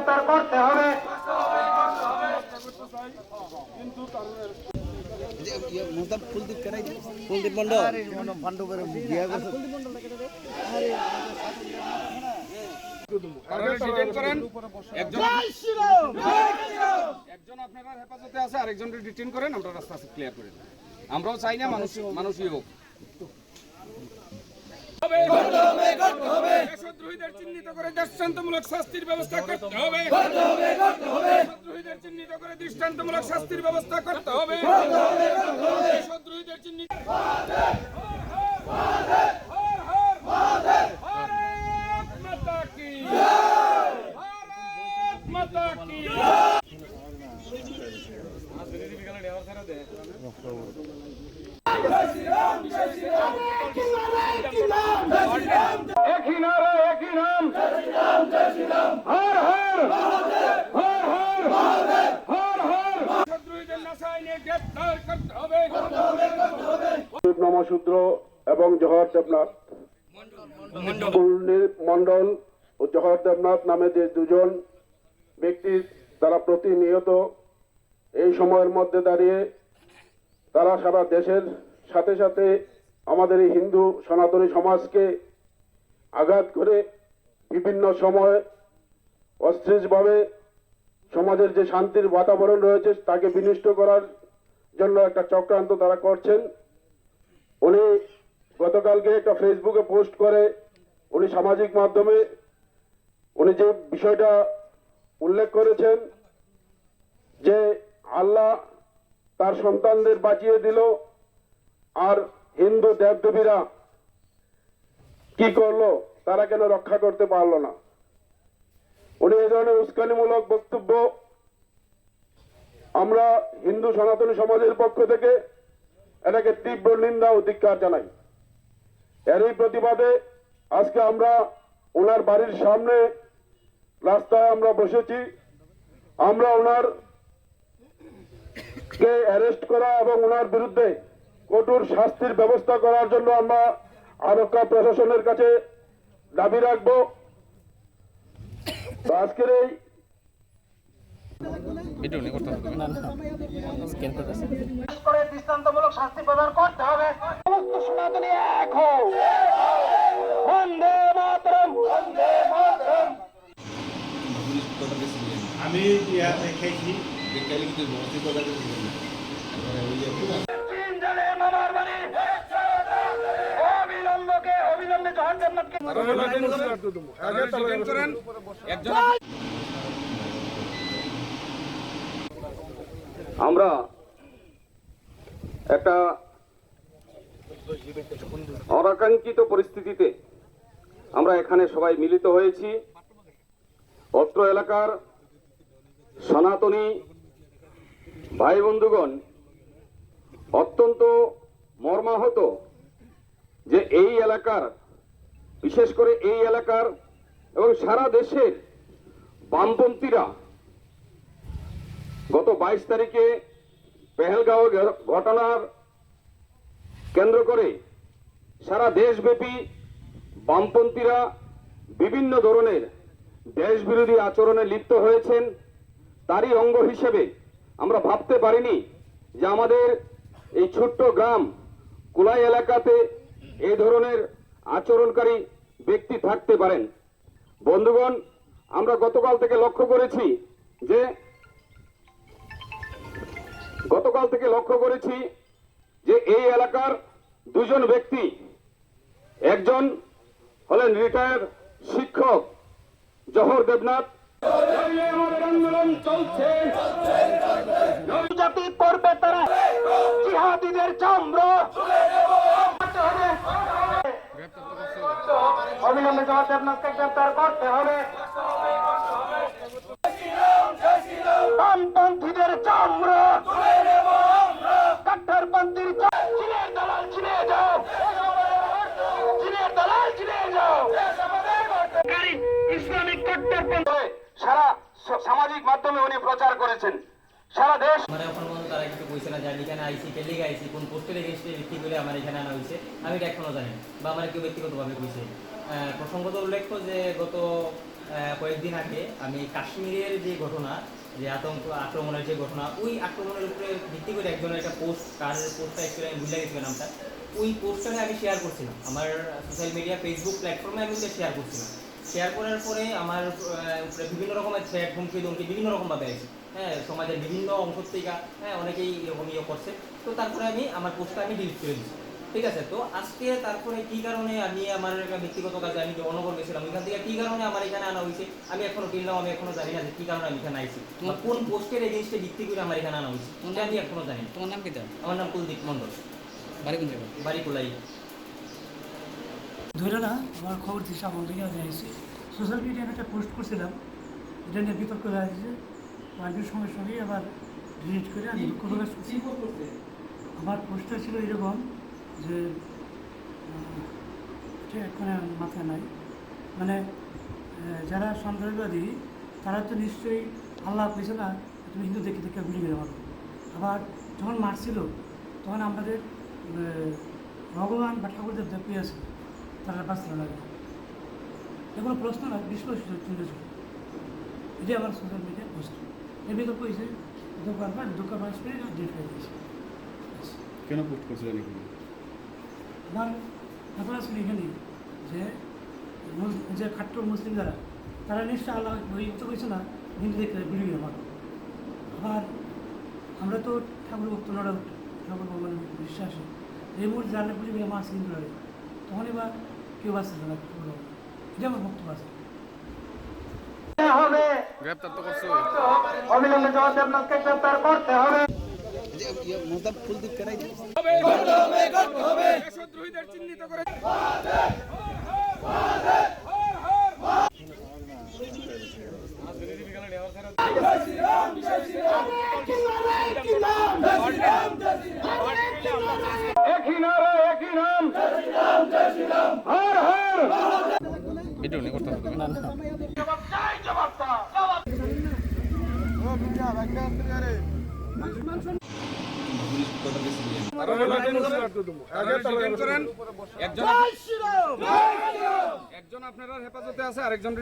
গ্রেপ্তার করতে হবে। কুলদীপ মন্ডল একজন একজন আপনারা হেফাজতে আছে আরেকজনকে ডিটেইন করেন আমরা রাস্তা ক্লিয়ার করে আমরাও চাই না মানুষ মানুষই হোক। দেশদ্রোহীদের চিহ্নিত করে দৃষ্টান্তমূলক শাস্তির ব্যবস্থা করতে হবে। দেশদ্রোহীদের চিহ্নিত করে দৃষ্টান্তমূলক শাস্তির ব্যবস্থা করতে হবে। দেশদ্রোহীদের চিহ্নিত ভারত নমশূদ্র এবং জহর দেবনাথ। মন্ডল ও জহর দেবনাথ নামে যে দুজন ব্যক্তি তারা প্রতিনিয়ত এই সময়ের মধ্যে দাঁড়িয়ে তারা সারা দেশের সাথে সাথে আমাদের এই হিন্দু সনাতনী সমাজকে আঘাত করে বিভিন্ন সময় অস্থিরভাবে সমাজের যে শান্তির বাতাবরণ রয়েছে তাকে বিনষ্ট করার জন্য একটা চক্রান্ত তারা করছেন। উনি গতকালকে একটা ফেসবুকে পোস্ট করে, উনি সামাজিক মাধ্যমে উনি যে বিষয়টা উল্লেখ করেছেন যে আল্লাহ তার সন্তানদের বাঁচিয়ে দিল আর হিন্দু দেবদেবীরা কি করল, তারা কেন রক্ষা করতে পারল না? উনি এই ধরনের উস্কানিমূলক বক্তব্য আমরা হিন্দু সনাতনী সমাজের পক্ষ থেকে এটাকে তীব্র নিন্দা ও ধিক্কার জানাই। এরই প্রতিবাদে আজকে আমরা ওনার বাড়ির সামনে রাস্তায় আমরা বসেছি। আমরা ওনার কে অ্যারেস্ট করা এবং ওনার বিরুদ্ধে কঠোর শাস্তির ব্যবস্থা করার জন্য আমরা আরক্ষা প্রশাসনের কাছে দাবি রাখব। আজকের এই করে দৃষ্টান্তমূলক শাস্তি প্রদান করতে হবে সমস্ত সনাতনী এক হও বন্দে মাতরম বন্দে মাতরম আমি ইয়া অবিলম্বে জহান জান্নাতকে একজন আমরা একটা অনাকাঙ্ক্ষিত পরিস্থিতিতে আমরা এখানে সবাই মিলিত হয়েছি। অত্র এলাকার সনাতনী ভাই বন্ধুগণ অত্যন্ত মর্মাহত যে এই এলাকার, বিশেষ করে এই এলাকার এবং সারা দেশের বামপন্থীরা গত বাইশ তারিখে পেহেলগাঁও ঘটনার কেন্দ্র করে সারা দেশব্যাপী বামপন্থীরা বিভিন্ন ধরনের দেশবিরোধী আচরণে লিপ্ত হয়েছেন। তারই অঙ্গ হিসেবে আমরা ভাবতে পারিনি যে আমাদের এই ছোট্ট গ্রাম কুলাই এলাকাতে এই ধরনের আচরণকারী ব্যক্তি থাকতে পারেন। বন্ধুগণ, আমরা গতকাল থেকে লক্ষ্য করেছি যে গতকাল থেকে লক্ষ্য করেছি যে এই এলাকার দুজন ব্যক্তি, একজন হলেন রিটায়ার শিক্ষক জহর দেবনাথ। আন্দোলন করবে তারা জিহাদিদের অবিলম্বে জহান দেবনাথকে করতে হবে। বামপন্থীদের চামড়া। কাঠেরপন্থীর চীনের দালাল চিনে যাও। চীনের দালাল চিনে যাও। ইসলামিক কট্টরপন্থী সারা সামাজিক মাধ্যমে উনি প্রচার করেছেন। সারা দেশ আমার এখন পর্যন্ত তারা কিছু কইছে না যে আমি আইসি কে লিগে আইসি কোন পোস্টে আনা আমি এখনও জানি। বা আমার কেউ ব্যক্তিগতভাবে কইছে। প্রসঙ্গত উল্লেখ্য যে গত কয়েকদিন আগে আমি কাশ্মীরের যে ঘটনা যে আতঙ্ক, আক্রমণের যে ঘটনা, ওই আক্রমণের উপরে ভিত্তি করে একজনের একটা পোস্ট কার পোস্টটা অ্যাকচুয়ালি আমি ভুলে গেছিলাম নামটা, ওই পোস্টটাকে আমি শেয়ার করছিলাম। আমার সোশ্যাল মিডিয়া ফেসবুক প্ল্যাটফর্মে আমি শেয়ার করছিলাম। শেয়ার করার পরে আমার উপরে বিভিন্ন রকমের থ্রেট হুমকি, ধমকি বিভিন্ন রকমভাবে আছে হ্যাঁ সমাজের বিভিন্ন অংশ থেকে হ্যাঁ অনেকেই এরকম ইয়ে করছে। তো তারপরে আমি, আমার পোস্টটা আমি ডিলিট করে দিচ্ছি ঠিক আছে তো আজকে তারপরে কি কারণে আমি আমার একটা ব্যক্তিগত কাজে আমি যে অনগর গেছিলাম ওইখান থেকে কি কারণে আমার এখানে আনা হয়েছে আমি এখনও কিনলাম আমি এখনও জানি না যে কি কারণে আমি এখানে আইছি কোন পোস্টের এগেনস্টে ভিত্তি করে আমার এখানে আনা হয়েছে এটা আমি এখনও জানি না। তোমার নাম কি আমার নাম কুলদীপ মণ্ডল। বাড়ি কোন জায়গায়? বাড়ি কুলাই। ধরে না আমার খবর দিচ্ছে আমার দিকে জানিয়েছি সোশ্যাল মিডিয়ায় একটা পোস্ট করছিলাম এটা নিয়ে বিতর্ক হয়েছে পাঁচদিন সঙ্গে সঙ্গে আবার ডিলিট করে আমি আমার পোস্টটা ছিল এরকম যে এটা এখন মাথায় নাই। মানে যারা সন্ত্রাসবাদী, তারা তো নিশ্চয়ই আল্লাহ পেয়েছে না তুমি হিন্দু দেখে দেখে গুলি মেরে মারো আবার যখন মারছিল, তখন আমাদের ভগবান বা ঠাকুরদের দেখিয়ে আছে তারা বাঁচতে লাগে এগুলো প্রশ্ন না বিশ্লেষণ তুলেছে এটাই আমার সোশ্যাল মিডিয়া পোস্ট এর ভিতর কইছে দোকান পর দোকান পাশ করে ডিট হয়ে গেছে কেন পোস্ট করছিলেন আমার কথা ছিল এখানে যে যে খাট্ট মুসলিম যারা তারা নিশ্চয় আল্লাহ ওই তো কইছে না? হিন্দু দেখতে বিড়ি আমার। আবার আমরা তো ঠাকুর ভক্ত লড়া ঠাকুর ভগবান বিশ্বাসী। এই মুহূর্তে জানলে বুঝি আমার হিন্দু লড়ে। তখনই বা কেউ বাঁচতে না ঠাকুর ভগবান এটা আমার বক্তব্য আছে হবে। গ্রেপ্তার তো করছে। অবিলম্বে জবাব দেবনাথকে গ্রেপ্তার করতে হবে? মোতাব কুলদীপ কেরাই দেশদ্রোহীদের চিহ্নিত করে একই নারা একই নাম হর হর জবাব চাই জবাব চাই ডিটেইন করেন একজন একজন আপনারা হেফাজতে আছে আরেকজন